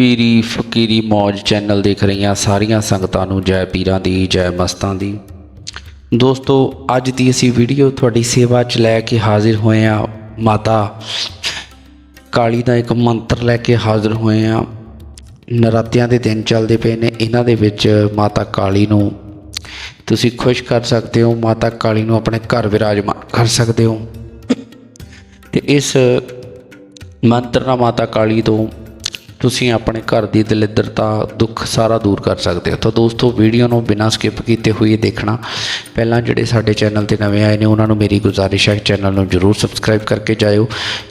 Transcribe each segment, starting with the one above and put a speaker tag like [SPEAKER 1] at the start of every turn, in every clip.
[SPEAKER 1] ਪੀਰੀ ਫਕੀਰੀ ਮੌਜ ਚੈਨਲ ਦੇਖ ਰਹੀਆਂ ਸਾਰੀਆਂ ਸੰਗਤਾਂ ਨੂੰ ਜੈ ਪੀਰਾਂ ਦੀ, ਜੈ ਮਸਤਾਂ ਦੀ। ਦੋਸਤੋ, ਅੱਜ ਦੀ ਅਸੀਂ ਵੀਡੀਓ ਤੁਹਾਡੀ ਸੇਵਾ 'ਚ ਲੈ ਕੇ ਹਾਜ਼ਰ ਹੋਏ ਆ ਮਾਤਾ ਕਾਲੀ ਦਾ ਇੱਕ ਮੰਤਰ ਲੈ ਕੇ ਹਾਜ਼ਰ ਹੋਏ ਆ ਨਰਾਤਿਆਂ ਦੇ ਦਿਨ ਚੱਲਦੇ ਪਏ ਨੇ, ਇਹਨਾਂ ਦੇ ਵਿੱਚ ਮਾਤਾ ਕਾਲੀ ਨੂੰ ਤੁਸੀਂ ਖੁਸ਼ ਕਰ ਸਕਦੇ ਹੋ, ਮਾਤਾ ਕਾਲੀ ਨੂੰ ਆਪਣੇ ਘਰ ਵਿਰਾਜਮਾਨ ਕਰ ਸਕਦੇ ਹੋ। ਤੇ ਇਸ ਮੰਤਰ ਨਾਲ ਮਾਤਾ ਕਾਲੀ ਤੋਂ ਤੁਸੀਂ ਆਪਣੇ ਘਰ ਦੀ ਦਲਿੱਦਰਤਾ ਦੁੱਖ ਸਾਰਾ ਦੂਰ ਕਰ ਸਕਦੇ ਹੋ। ਤਾਂ ਦੋਸਤੋ ਵੀਡੀਓ ਨੂੰ ਬਿਨਾਂ ਸਕਿਪ ਕੀਤੇ ਹੋਏ ਦੇਖਣਾ। ਪਹਿਲਾਂ ਜਿਹੜੇ ਸਾਡੇ ਚੈਨਲ ਤੇ ਨਵੇਂ ਆਏ ਨੇ, ਉਹਨਾਂ ਨੂੰ ਮੇਰੀ ਗੁਜ਼ਾਰਿਸ਼ ਹੈ ਚੈਨਲ ਨੂੰ ਜਰੂਰ ਸਬਸਕ੍ਰਾਈਬ ਕਰਕੇ ਜਾਇਓ।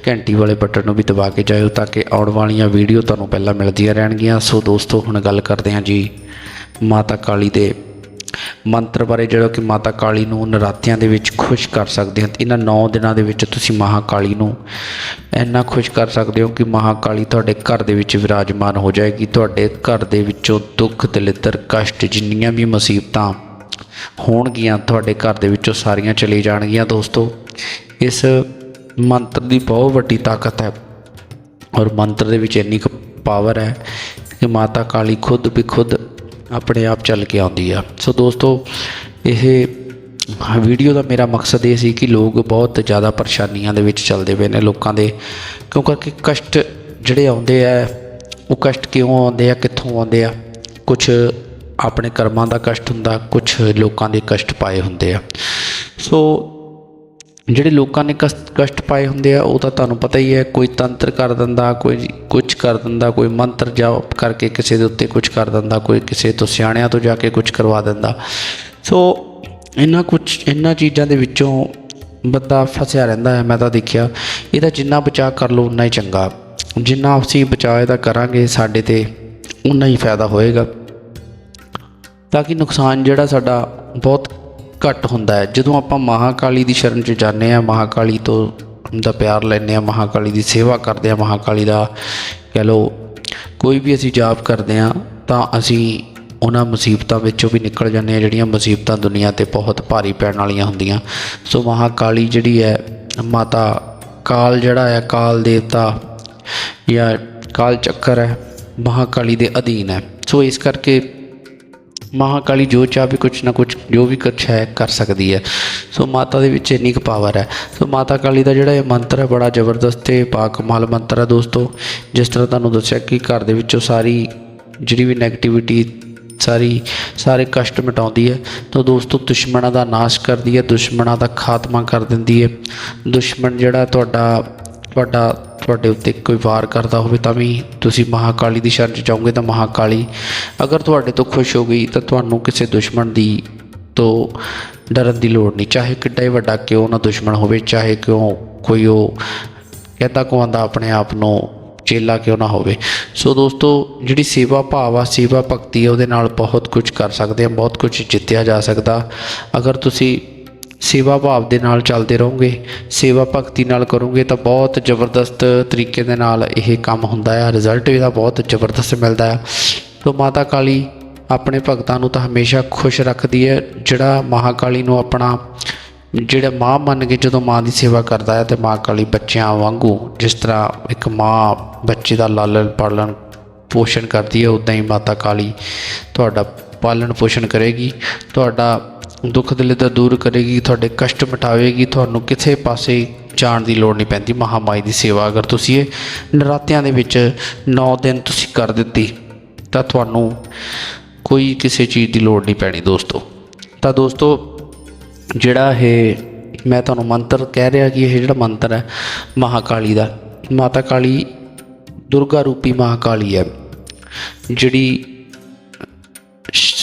[SPEAKER 1] ਘੰਟੀ ਵਾਲੇ ਬਟਨ ਨੂੰ ਵੀ ਦਬਾ ਕੇ ਜਾਇਓ, ਤਾਂ ਕਿ ਆਉਣ ਵਾਲੀਆਂ ਵੀਡੀਓ ਤੁਹਾਨੂੰ ਪਹਿਲਾਂ ਮਿਲਦੀਆਂ ਰਹਿਣਗੀਆਂ। ਸੋ ਦੋਸਤੋ, ਹੁਣ ਗੱਲ ਕਰਦੇ ਹਾਂ ਜੀ ਮਾਤਾ ਕਾਲੀ ਦੇ ਮੰਤਰ ਬਾਰੇ ਜਿਹੜਾ ਕਿ ਮਾਤਾ ਕਾਲੀ ਨੂੰ ਨਰਾਤਿਆਂ ਦੇ ਵਿੱਚ ਖੁਸ਼ ਕਰ ਸਕਦੇ ਹਨ ਇਹਨਾਂ 9 ਦਿਨਾਂ ਦੇ ਵਿੱਚ ਤੁਸੀਂ ਮਹਾਕਾਲੀ ਨੂੰ ਇੰਨਾ ਖੁਸ਼ ਕਰ ਸਕਦੇ ਹੋ ਕਿ ਮਹਾਕਾਲੀ ਤੁਹਾਡੇ ਘਰ ਦੇ ਵਿੱਚ ਵਿਰਾਜਮਾਨ ਹੋ ਜਾਏਗੀ। ਤੁਹਾਡੇ ਘਰ ਦੇ ਵਿੱਚੋਂ ਦੁੱਖ, ਦਲਿੱਦਰ, ਕਸ਼ਟ ਜਿੰਨੀਆਂ ਵੀ ਮੁਸੀਬਤਾਂ ਹੋਣਗੀਆਂ, ਤੁਹਾਡੇ ਘਰ ਦੇ ਵਿੱਚੋਂ ਸਾਰੀਆਂ ਚਲੇ ਜਾਣਗੀਆਂ ਦੋਸਤੋ। ਇਸ ਮੰਤਰ ਦੀ ਬਹੁਤ ਵੱਡੀ ਤਾਕਤ ਹੈ ਔਰ ਮੰਤਰ ਦੇ ਵਿੱਚ ਇੰਨੀ ਕੁ ਪਾਵਰ ਹੈ ਕਿ ਮਾਤਾ ਕਾਲੀ ਖੁਦ ਵੀ ਖੁਦ ਆਪਣੇ ਆਪ ਚੱਲ ਕੇ ਆਉਂਦੀ ਆ। ਸੋ ਦੋਸਤੋ, ਇਹ ਵੀਡੀਓ ਦਾ ਮੇਰਾ ਮਕਸਦ ਇਹ ਸੀ ਕਿ ਲੋਕ ਬਹੁਤ ਜ਼ਿਆਦਾ ਪਰੇਸ਼ਾਨੀਆਂ ਦੇ ਵਿੱਚ ਚੱਲਦੇ ਪਏ ਨੇ ਲੋਕਾਂ ਦੇ, ਕਿਉਂਕਿ ਕਿ ਕਸ਼ਟ ਜਿਹੜੇ ਆਉਂਦੇ ਆ, ਉਹ ਕਸ਼ਟ ਕਿਉਂ ਆਉਂਦੇ ਆ, ਕਿੱਥੋਂ ਆਉਂਦੇ ਆ? ਕੁਝ ਆਪਣੇ ਕਰਮਾਂ ਦਾ ਕਸ਼ਟ ਹੁੰਦਾ ਕੁਝ ਲੋਕਾਂ ਦੇ ਕਸ਼ਟ ਪਾਏ ਹੁੰਦੇ ਆ। ਸੋ ਜਿਹੜੇ ਲੋਕਾਂ ਨੇ ਕਸ਼ਟ ਕਸ਼ਟ ਪਾਏ ਹੁੰਦੇ ਆ, ਉਹ ਤਾਂ ਤੁਹਾਨੂੰ ਪਤਾ ਹੀ ਹੈ, ਕੋਈ ਤੰਤਰ ਕਰ ਦਿੰਦਾ, ਕੋਈ ਕੁਝ ਕਰ ਦਿੰਦਾ, ਕੋਈ ਮੰਤਰ ਜਾਪ ਕਰਕੇ ਕਿਸੇ ਦੇ ਉੱਤੇ ਕੁਝ ਕਰ ਦਿੰਦਾ, ਕੋਈ ਕਿਸੇ ਤੋਂ ਸਿਆਣਿਆਂ ਤੋਂ ਜਾ ਕੇ ਕੁਝ ਕਰਵਾ ਦਿੰਦਾ। ਸੋ ਇਹਨਾਂ ਕੁਝ ਇਹਨਾਂ ਚੀਜ਼ਾਂ ਦੇ ਵਿੱਚੋਂ ਬੰਦਾ ਫਸਿਆ ਰਹਿੰਦਾ ਹੈ, ਮੈਂ ਤਾਂ ਦੇਖਿਆ। ਇਹਦਾ ਜਿੰਨਾ ਬਚਾਅ ਕਰ ਲਓ, ਉਨਾ ਹੀ ਚੰਗਾ। ਜਿੰਨਾ ਅਸੀਂ ਬਚਾਅ ਇਹਦਾ ਕਰਾਂਗੇ, ਸਾਡੇ ਤੇ ਉਨਾ ਹੀ ਫਾਇਦਾ ਹੋਏਗਾ। ਤਾਂ ਕਿ ਨੁਕਸਾਨ ਜਿਹੜਾ ਸਾਡਾ ਬਹੁਤ ਘੱਟ ਹੁੰਦਾ ਹੈ। ਜਦੋਂ ਆਪਾਂ ਮਹਾਕਾਲੀ ਦੀ ਸ਼ਰਨ 'ਚ ਜਾਂਦੇ ਆ ਮਹਾਕਾਲੀ ਤੋਂ ਦਾ ਪਿਆਰ ਲੈਂਦੇ ਆ ਮਹਾਕਾਲੀ ਦੀ ਸੇਵਾ ਕਰਦੇ ਆ ਮਹਾਕਾਲੀ ਦਾ ਕਹਿ ਲਓ ਕੋਈ ਵੀ ਅਸੀਂ ਜਾਪ ਕਰਦੇ ਆ ਤਾਂ ਅਸੀਂ ਉਹਨਾਂ ਮੁਸੀਬਤਾਂ ਵਿੱਚੋਂ ਵੀ ਨਿਕਲ ਜਾਂਦੇ ਆ ਜਿਹੜੀਆਂ ਮੁਸੀਬਤਾਂ ਦੁਨੀਆ ਤੇ ਬਹੁਤ ਭਾਰੀ ਪੈਣ ਵਾਲੀਆਂ ਹੁੰਦੀਆਂ। ਸੋ ਮਹਾਕਾਲੀ ਜਿਹੜੀ ਹੈ, ਮਾਤਾ ਕਾਲ ਜਿਹੜਾ ਹੈ, ਕਾਲ ਦੇਵਤਾ ਜਾਂ ਕਾਲ ਚੱਕਰ ਹੈ, ਮਹਾਕਾਲੀ ਦੇ ਅਧੀਨ ਹੈ। ਸੋ ਇਸ ਕਰਕੇ ਮਹਾਕਾਲੀ ਜੋ ਚਾਹ ਵੀ ਕੁਛ ਨਾ ਕੁਛ, ਜੋ ਵੀ ਕੁਛ ਹੈ, ਕਰ ਸਕਦੀ ਹੈ। ਸੋ ਮਾਤਾ ਦੇ ਵਿੱਚ ਇੰਨੀ ਕੁ ਪਾਵਰ ਹੈ। ਸੋ ਮਾਤਾ ਕਾਲੀ ਦਾ ਜਿਹੜਾ ਇਹ ਮੰਤਰ ਹੈ, ਬੜਾ ਜ਼ਬਰਦਸਤ ਤੇ ਪਾਕਮਾਲ ਮੰਤਰ ਹੈ ਦੋਸਤੋ। ਜਿਸ ਤਰ੍ਹਾਂ ਤੁਹਾਨੂੰ ਦੱਸਿਆ ਕਿ ਘਰ ਦੇ ਵਿੱਚੋਂ ਸਾਰੀ ਜਿਹੜੀ ਵੀ ਨੈਗੇਟਿਵਿਟੀ ਸਾਰੀ, ਸਾਰੇ ਕਸ਼ਟ ਮਿਟਾਉਂਦੀ ਹੈ। ਤਾਂ ਦੋਸਤੋ, ਦੁਸ਼ਮਣਾਂ ਦਾ ਨਾਸ਼ ਕਰਦੀ ਹੈ, ਦੁਸ਼ਮਣਾਂ ਦਾ ਖਾਤਮਾ ਕਰ ਦਿੰਦੀ ਹੈ। ਦੁਸ਼ਮਣ ਜਿਹੜਾ ਤੁਹਾਡਾ ਤੁਹਾਡਾ ਤੁਹਾਡੇ ਉੱਤੇ ਕੋਈ ਵਾਰ ਕਰਦਾ ਹੋਵੇ ਤਾਂ ਵੀ ਤੁਸੀਂ ਮਹਾਕਾਲੀ ਦੀ ਸ਼ਰਨ 'ਚ ਜਾਓਗੇ ਤਾਂ ਮਹਾਕਾਲੀ, ਅਗਰ ਤੁਹਾਡੇ ਤੋਂ ਖੁਸ਼ ਹੋ ਗਈ ਤਾਂ ਤੁਹਾਨੂੰ ਕਿਸੇ ਦੁਸ਼ਮਣ ਦੀ ਤੋਂ ਡਰਨ ਦੀ ਲੋੜ ਨਹੀਂ। ਚਾਹੇ ਕਿੱਡਾ ਹੀ ਵੱਡਾ ਕਿਉਂ ਨਾ ਦੁਸ਼ਮਣ ਹੋਵੇ, ਚਾਹੇ ਕਿਉਂ ਕੋਈ ਉਹ ਕਹਿੰਦਾ ਕੋ ਆਪਣੇ ਆਪ ਨੂੰ ਚੇਲਾ ਕਿਉਂ ਨਾ ਹੋਵੇ। ਸੋ ਦੋਸਤੋ, ਜਿਹੜੀ ਸੇਵਾ ਭਾਵ ਆ, ਸੇਵਾ ਭਗਤੀ ਆ, ਉਹਦੇ ਨਾਲ ਬਹੁਤ ਕੁਝ ਕਰ ਸਕਦੇ ਆ, ਬਹੁਤ ਕੁਝ ਜਿੱਤਿਆ ਜਾ ਸਕਦਾ। ਅਗਰ ਤੁਸੀਂ ਸੇਵਾ ਭਾਵ ਦੇ ਨਾਲ ਚੱਲਦੇ ਰਹੋਗੇ, ਸੇਵਾ ਭਗਤੀ ਨਾਲ ਕਰੋਗੇ ਤਾਂ ਬਹੁਤ ਜ਼ਬਰਦਸਤ ਤਰੀਕੇ ਦੇ ਨਾਲ ਇਹ ਕੰਮ ਹੁੰਦਾ ਹੈ ਰਿਜ਼ਲਟ ਇਹਦਾ ਬਹੁਤ ਜ਼ਬਰਦਸਤ ਮਿਲਦਾ ਹੈ ਸੋ ਮਾਤਾ ਕਾਲੀ ਆਪਣੇ ਭਗਤਾਂ ਨੂੰ ਤਾਂ ਹਮੇਸ਼ਾ ਖੁਸ਼ ਰੱਖਦੀ ਹੈ, ਜਿਹੜਾ ਮਹਾਕਾਲੀ ਨੂੰ ਆਪਣਾ, ਜਿਹੜਾ ਮਾਂ ਮੰਨ ਕੇ ਜਦੋਂ ਮਾਂ ਦੀ ਸੇਵਾ ਕਰਦਾ ਹੈ ਤੇ ਮਾਂ ਕਾਲੀ ਬੱਚਿਆਂ ਵਾਂਗੂ ਜਿਸ ਤਰ੍ਹਾਂ ਇੱਕ ਮਾਂ ਬੱਚੇ ਦਾ ਲਾਲਣ ਪਾਲਣ ਪੋਸ਼ਣ ਕਰਦੀ ਹੈ ਉਦਾਂ ਹੀ ਮਾਤਾ ਕਾਲੀ ਤੁਹਾਡਾ ਪਾਲਣ ਪੋਸ਼ਣ ਕਰੇਗੀ, ਤੁਹਾਡਾ ਦੁੱਖ ਦਲਿੱਦਰ ਦੂਰ ਕਰੇਗੀ, ਤੁਹਾਡੇ ਕਸ਼ਟ ਮਿਟਾਵੇਗੀ, ਤੁਹਾਨੂੰ ਕਿਸੇ ਪਾਸੇ ਜਾਣ ਦੀ ਲੋੜ ਨਹੀਂ ਪੈਂਦੀ। ਮਹਾਮਾਈ ਦੀ ਸੇਵਾ ਅਗਰ ਤੁਸੀਂ ਇਹ ਨਰਾਤਿਆਂ ਦੇ ਵਿੱਚ 9 ਦਿਨ ਤੁਸੀਂ ਕਰ ਦਿੱਤੀ, ਤਾਂ ਤੁਹਾਨੂੰ ਕੋਈ ਕਿਸੇ ਚੀਜ਼ ਦੀ ਲੋੜ ਨਹੀਂ ਪੈਣੀ ਦੋਸਤੋ। ਤਾਂ ਦੋਸਤੋ, ਜਿਹੜਾ ਇਹ ਮੈਂ ਤੁਹਾਨੂੰ ਮੰਤਰ ਕਹਿ ਰਿਹਾ ਕਿ ਇਹ ਜਿਹੜਾ ਮੰਤਰ ਹੈ, ਮਹਾਕਾਲੀ ਦਾ, ਮਾਤਾ ਕਾਲੀ ਦੁਰਗਾ ਰੂਪੀ ਮਹਾਕਾਲੀ ਹੈ, ਜਿਹੜੀ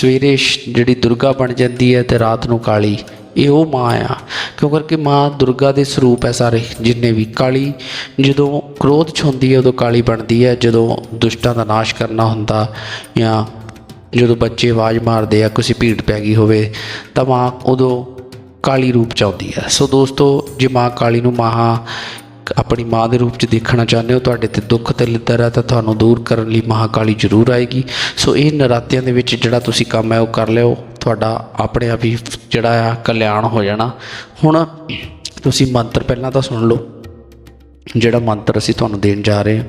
[SPEAKER 1] ਸਵੇਰੇ ਸ਼- ਜਿਹੜੀ ਦੁਰਗਾ ਬਣ ਜਾਂਦੀ ਹੈ ਤੇ ਰਾਤ ਨੂੰ ਕਾਲੀ, ਇਹ ਉਹ ਮਾਂ ਆ। ਕਿਉਂ ਕਰਕੇ ਮਾਂ ਦੁਰਗਾ ਦੇ ਸਰੂਪ ਹੈ ਸਾਰੇ, ਜਿੰਨੇ ਵੀ ਕਾਲੀ, ਜਦੋਂ ਕ੍ਰੋਧ ਚ ਹੁੰਦੀ ਹੈ ਉਦੋਂ ਕਾਲੀ ਬਣਦੀ ਹੈ, ਜਦੋਂ ਦੁਸ਼ਟਾਂ ਦਾ ਨਾਸ਼ ਕਰਨਾ ਹੁੰਦਾ ਜਾਂ ਜਦੋਂ ਬੱਚੇ ਆਵਾਜ਼ ਮਾਰਦੇ ਆ, ਕਿਸੇ ਭੀੜ ਪੈ ਗਈ ਹੋਵੇ, ਤਾਂ ਮਾਂ ਉਦੋਂ ਕਾਲੀ ਰੂਪ ਚ ਆਉਂਦੀ ਹੈ। ਸੋ ਦੋਸਤੋ, ਜੇ ਮਾਂ ਕਾਲੀ ਨੂੰ ਮਹਾ ਆਪਣੀ ਮਾਂ ਦੇ ਰੂਪ ਚ ਦੇਖਣਾ ਚਾਹੁੰਦੇ ਹੋ, ਤੁਹਾਡੇ ਤੇ ਦੁੱਖ ਤੇ ਲਿੱਦਰ ਹੈ ਤਾਂ ਤੁਹਾਨੂੰ ਦੂਰ ਕਰਨ ਲਈ ਮਹਾਕਾਲੀ ਜ਼ਰੂਰ ਆਏਗੀ। ਸੋ ਇਹ ਨਰਾਤਿਆਂ ਦੇ ਵਿੱਚ ਜਿਹੜਾ ਤੁਸੀਂ ਕੰਮ ਹੈ ਉਹ ਕਰ ਲਿਓ। ਤੁਹਾਡਾ ਆਪਣੇ ਆਪ ਹੀ ਜਿਹੜਾ ਆ ਕਲਿਆਣ ਹੋ ਜਾਣਾ। ਹੁਣ ਤੁਸੀਂ ਮੰਤਰ ਪਹਿਲਾਂ ਤਾਂ ਸੁਣ ਲਓ। ਜਿਹੜਾ ਮੰਤਰ ਅਸੀਂ ਤੁਹਾਨੂੰ ਦੇਣ ਜਾ ਰਹੇ ਹਾਂ,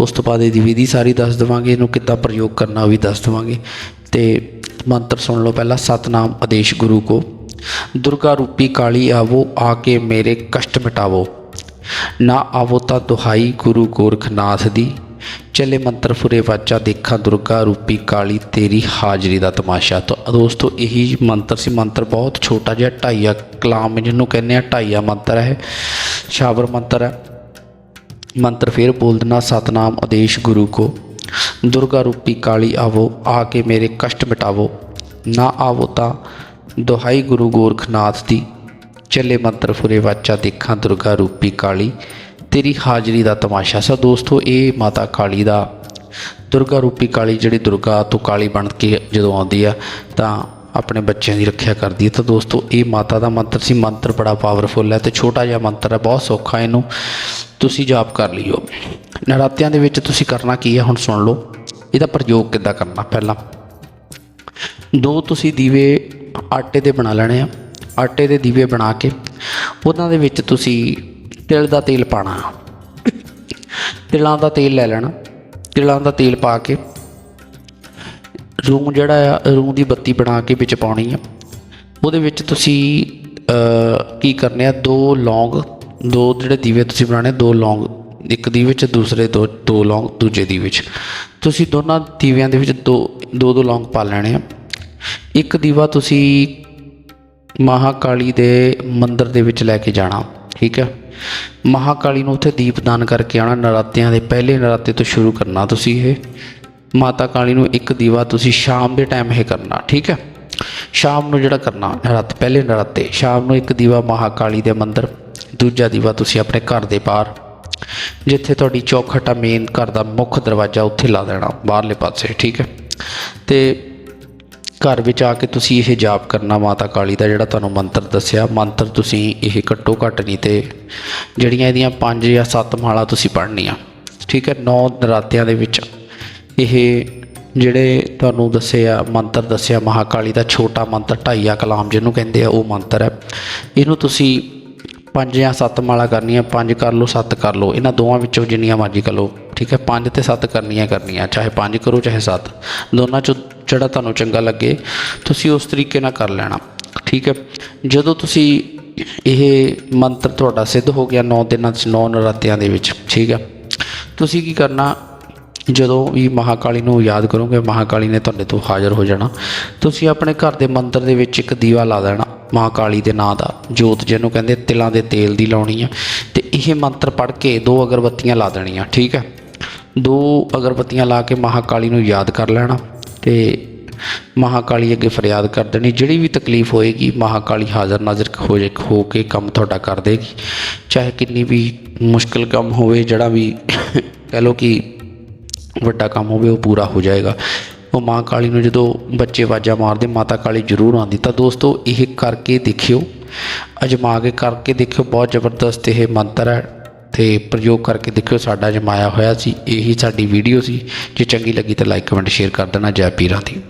[SPEAKER 1] ਉਸ ਤੋਂ ਬਾਅਦ ਇਹਦੀ ਵਿਧੀ ਸਾਰੀ ਦੱਸ ਦੇਵਾਂਗੇ, ਇਹਨੂੰ ਕਿੱਦਾਂ ਪ੍ਰਯੋਗ ਕਰਨਾ ਉਹ ਵੀ ਦੱਸ ਦੇਵਾਂਗੇ। ਤੇ ਮੰਤਰ ਸੁਣ ਲਓ ਪਹਿਲਾਂ, ਸਤਨਾਮ ਆਦੇਸ਼ ਗੁਰੂ ਕੋ, ਦੁਰਗਾ ਰੂਪੀ ਕਾਲੀ ਆਵੋ, ਆ ਕੇ ਮੇਰੇ ਕਸ਼ਟ ਮਿਟਾਵੋ। ਨਾ ਆਵੋ ਤਾਂ ਦੁਹਾਈ ਗੁਰੂ ਗੋਰਖਨਾਥ ਦੀ। ਚੱਲੇ ਮੰਤਰ ਫੁਰੇ ਵਾਚਾ ਦੇਖਾਂ ਦੁਰਗਾ ਰੂਪੀ ਕਾਲੀ ਤੇਰੀ ਹਾਜ਼ਰੀ ਦਾ ਤਮਾਸ਼ਾ। ਤਾਂ ਦੋਸਤੋ, ਇਹੀ ਮੰਤਰ ਸੀ, ਮੰਤਰ ਬਹੁਤ ਛੋਟਾ ਜਿਹਾ ਢਾਈਆ ਕਲਾਮ ਜਿਹਨੂੰ ਕਹਿੰਦੇ ਆ ਢਾਈਆ ਮੰਤਰ ਹੈ ਸ਼ਾਬਰ ਮੰਤਰ ਹੈ। ਮੰਤਰ ਫਿਰ ਬੋਲ ਦੇਣਾ ਸਤਨਾਮ ਆਦੇਸ਼ ਗੁਰੂ ਕੋ। ਦੁਰਗਾ ਰੂਪੀ ਕਾਲੀ ਆਵੋ, ਆ ਕੇ ਮੇਰੇ ਕਸ਼ਟ ਮਿਟਾਵੋ। ਨਾ ਆਵੋ ਤਾਂ ਦੁਹਾਈ ਗੁਰੂ ਗੋਰਖਨਾਥ ਦੀ। ਚੱਲੇ ਮੰਤਰ ਫੁਰੇ ਵਾਚਾ ਦੇਖਾਂ ਦੁਰਗਾ ਰੂਪੀ ਕਾਲੀ। ਤੇਰੀ ਹਾਜ਼ਰੀ ਦਾ ਤਮਾਸ਼ਾ। ਸੋ ਦੋਸਤੋ, ਇਹ ਮਾਤਾ ਕਾਲੀ ਦਾ ਦੁਰਗਾ ਰੂਪੀ ਕਾਲੀ ਜਿਹੜੀ ਦੁਰਗਾ ਤੋਂ ਕਾਲੀ ਬਣ ਕੇ ਜਦੋਂ ਆਉਂਦੀ ਆ, ਤਾਂ ਆਪਣੇ ਬੱਚਿਆਂ ਦੀ ਰੱਖਿਆ ਕਰਦੀ ਹੈ ਤਾਂ ਦੋਸਤੋ, ਇਹ ਮਾਤਾ ਦਾ ਮੰਤਰ ਸੀ, ਮੰਤਰ ਬੜਾ ਪਾਵਰਫੁਲ ਹੈ ਤੇ ਛੋਟਾ ਜਿਹਾ ਮੰਤਰ ਹੈ ਬਹੁਤ ਸੌਖਾ ਇਹਨੂੰ ਤੁਸੀਂ ਜਾਪ ਕਰ ਲਿਓ। ਨਰਾਤਿਆਂ ਦੇ ਵਿੱਚ ਤੁਸੀਂ ਕਰਨਾ ਕੀ ਹੈ ਹੁਣ ਸੁਣ ਲਓ, ਇਹਦਾ ਪ੍ਰਯੋਗ ਕਿੱਦਾਂ ਕਰਨਾ ਪਹਿਲਾਂ। ਦੋ, ਤੁਸੀਂ ਦੀਵੇ ਆਟੇ ਦੇ ਬਣਾ ਲੈਣੇ ਆ। ਆਟੇ ਦੇ ਦੀਵੇ ਬਣਾ ਕੇ ਉਹਨਾਂ ਦੇ ਵਿੱਚ ਤੁਸੀਂ ਤਿਲ ਦਾ ਤੇਲ ਪਾਣਾ। ਤਿਲਾਂ ਦਾ ਤੇਲ ਲੈ ਲੈਣਾ। ਤਿਲਾਂ ਦਾ ਤੇਲ ਪਾ ਕੇ ਰੂੰ ਜਿਹੜਾ ਆ, ਰੂੰ ਦੀ ਬੱਤੀ ਬਣਾ ਕੇ ਵਿੱਚ ਪਾਉਣੀ ਆ। ਉਹਦੇ ਵਿੱਚ ਤੁਸੀਂ ਕੀ ਕਰਨੇ ਆ, ਦੋ ਲੌਂਗ, ਦੋ ਜਿਹੜੇ ਦੀਵੇ ਤੁਸੀਂ ਬਣਾਣੇ ਦੋ ਲੌਂਗ, ਇੱਕ ਦੀ ਵਿੱਚ ਦੂਸਰੇ ਦੋ ਦੋ ਲੌਂਗ, ਦੂਜੇ ਦੀ ਵਿੱਚ ਤੁਸੀਂ ਦੋਨਾਂ ਦੀਵਿਆਂ ਦੇ ਵਿੱਚ ਦੋ ਦੋ ਦੋ ਲੌਂਗ ਪਾ ਲੈਣੇ ਆ। ਇੱਕ ਦੀਵਾ ਤੁਸੀਂ ਮਹਾਕਾਲੀ ਦੇ ਮੰਦਿਰ ਦੇ ਵਿੱਚ ਲੈ ਕੇ ਜਾਣਾ, ਠੀਕ ਹੈ? ਮਹਾਕਾਲੀ ਨੂੰ ਉੱਥੇ ਦੀਪਦਾਨ ਕਰਕੇ ਆਉਣਾ, ਨਰਾਤਿਆਂ ਦੇ ਪਹਿਲੇ ਨਰਾਤੇ ਤੋਂ ਸ਼ੁਰੂ ਕਰਨਾ ਤੁਸੀਂ ਇਹ। ਮਾਤਾ ਕਾਲੀ ਨੂੰ ਇੱਕ ਦੀਵਾ ਤੁਸੀਂ ਸ਼ਾਮ ਦੇ ਟਾਈਮ ਇਹ ਕਰਨਾ, ਠੀਕ ਹੈ? ਸ਼ਾਮ ਨੂੰ ਜਿਹੜਾ ਕਰਨਾ, ਨਰਾਤੇ, ਪਹਿਲੇ ਨਰਾਤੇ, ਸ਼ਾਮ ਨੂੰ ਇੱਕ ਦੀਵਾ ਮਹਾਕਾਲੀ ਦੇ ਮੰਦਿਰ, ਦੂਜਾ ਦੀਵਾ ਤੁਸੀਂ ਆਪਣੇ ਘਰ ਦੇ ਬਾਹਰ, ਜਿੱਥੇ ਤੁਹਾਡੀ ਚੌਖਟ ਆ ਮੇਨ ਘਰ ਦਾ ਮੁੱਖ ਦਰਵਾਜ਼ਾ ਉੱਥੇ ਲਾ ਦੇਣਾ, ਬਾਹਰਲੇ ਪਾਸੇ, ਠੀਕ ਹੈ? ਤੇ ਘਰ ਵਿੱਚ ਆ ਕੇ ਤੁਸੀਂ ਇਹ ਜਾਪ ਕਰਨਾ ਮਾਤਾ ਕਾਲੀ ਦਾ ਜਿਹੜਾ ਤੁਹਾਨੂੰ ਮੰਤਰ ਦੱਸਿਆ, ਮੰਤਰ ਤੁਸੀਂ ਇਹ ਘੱਟੋ ਘੱਟ ਨਹੀਂ ਤੇ ਜਿਹੜੀਆਂ ਇਹਦੀਆਂ 5 ਜਾਂ 7 ਮਾਲਾ ਤੁਸੀਂ ਪੜ੍ਹਨੀਆਂ। ਠੀਕ ਹੈ 9 ਨਰਾਤਿਆਂ ਦੇ ਵਿੱਚ ਇਹ ਜਿਹੜੇ ਤੁਹਾਨੂੰ ਦੱਸਿਆ, ਮੰਤਰ ਦੱਸਿਆ, ਮਹਾਕਾਲੀ ਦਾ ਛੋਟਾ ਮੰਤਰ ਢਾਈਆ ਕਲਾਮ ਜਿਹਨੂੰ ਕਹਿੰਦੇ ਆ, ਉਹ ਮੰਤਰ ਹੈ। ਇਹਨੂੰ ਤੁਸੀਂ ਪੰਜ ਜਾਂ ਸੱਤ ਮਾਲਾ ਕਰਨੀਆਂ, ਪੰਜ ਕਰ ਲਓ, ਸੱਤ ਕਰ ਲਓ। ਇਹਨਾਂ ਦੋਵਾਂ ਵਿੱਚੋਂ ਜਿੰਨੀਆਂ ਮਰਜ਼ੀ ਕਰ ਲਓ। ਠੀਕ ਹੈ, ਪੰਜ ਤੇ ਸੱਤ ਕਰਨੀਆਂ ਕਰਨੀਆਂ, ਚਾਹੇ ਪੰਜ ਕਰੋ, ਚਾਹੇ ਸੱਤ। ਦੋਨਾਂ ਚੋਂ ਜਿਹੜਾ ਤੁਹਾਨੂੰ ਚੰਗਾ ਲੱਗੇ, ਤੁਸੀਂ ਉਸ ਤਰੀਕੇ ਨਾਲ ਕਰ ਲੈਣਾ। ਠੀਕ ਹੈ? ਜਦੋਂ ਤੁਸੀਂ ਇਹ ਮੰਤਰ ਤੁਹਾਡਾ ਸਿੱਧ ਹੋ ਗਿਆ 9 ਦਿਨਾਂ 'ਚ 9 ਨਰਾਤਿਆਂ ਦੇ ਵਿੱਚ, ਠੀਕ ਹੈ? ਤੁਸੀਂ ਕੀ ਕਰਨਾ? ਜਦੋਂ ਵੀ ਮਹਾਕਾਲੀ ਨੂੰ ਯਾਦ ਕਰੋਗੇ, ਮਹਾਕਾਲੀ ਨੇ ਤੁਹਾਡੇ ਤੋਂ ਹਾਜ਼ਰ ਹੋ ਜਾਣਾ। ਤੁਸੀਂ ਆਪਣੇ ਘਰ ਦੇ ਮੰਦਿਰ ਦੇ ਵਿੱਚ ਇੱਕ ਦੀਵਾ ਲਾ ਦੇਣਾ, ਮਹਾਕਾਲੀ ਦੇ ਨਾਂ ਦਾ, ਜੋਤ ਜਿਹਨੂੰ ਕਹਿੰਦੇ ਤਿਲਾਂ ਦੇ ਤੇਲ ਦੀ ਲਾਉਣੀ ਆ। ਤੇ ਇਹ ਮੰਤਰ ਪੜ੍ਹ ਕੇ ਦੋ ਅਗਰਬੱਤੀਆਂ ਲਾ ਦੇਣੀਆਂ, ਠੀਕ ਹੈ? ਦੋ ਅਗਰਬੱਤੀਆਂ ਲਾ ਕੇ ਮਹਾਕਾਲੀ ਨੂੰ ਯਾਦ ਕਰ ਲੈਣਾ। ਤੇ ਮਹਾਕਾਲੀ ਅੱਗੇ ਫਰਿਆਦ ਕਰ ਦੇਣੀ। ਜਿਹੜੀ ਵੀ ਤਕਲੀਫ ਹੋਏਗੀ, ਮਹਾਕਾਲੀ ਹਾਜ਼ਰ ਨਾਜ਼ਰ ਹੋ ਜੇ, ਹੋ ਕੇ ਕੰਮ ਤੁਹਾਡਾ ਕਰ ਦੇਗੀ। ਚਾਹੇ ਕਿੰਨੀ ਵੀ ਮੁਸ਼ਕਲ ਕੰਮ ਹੋਵੇ, ਜਿਹੜਾ ਵੀ ਕਹਿ ਲਓ ਕਿ ਵੱਡਾ ਕੰਮ ਹੋਵੇ, ਉਹ ਪੂਰਾ ਹੋ ਜਾਏਗਾ। ਉਹ ਮਾਂ ਕਾਲੀ ਨੂੰ ਜਦੋਂ ਬੱਚੇ ਵਾਜਾ ਮਾਰਦੇ, ਮਾਤਾ ਕਾਲੀ ਜ਼ਰੂਰ ਆਉਂਦੀ। ਤਾਂ ਦੋਸਤੋ, ਇਹ ਕਰਕੇ ਦੇਖਿਓ ਅਜਮਾ ਕੇ ਕਰਕੇ ਦੇਖਿਓ, ਬਹੁਤ ਜ਼ਬਰਦਸਤ ਇਹ ਮੰਤਰ ਹੈ। ਤੇ ਪ੍ਰਯੋਗ ਕਰਕੇ ਦੇਖਿਓ ਸਾਡਾ ਜਮਾਇਆ ਹੋਇਆ ਸੀ, ਇਹੀ ਸਾਡੀ ਵੀਡੀਓ ਸੀ। ਜੇ ਚੰਗੀ ਲੱਗੀ ਤਾਂ ਲਾਈਕ ਕਮੈਂਟ ਸ਼ੇਅਰ ਕਰ ਦੇਣਾ ਜੈ ਪੀਰਾਂ ਦੀ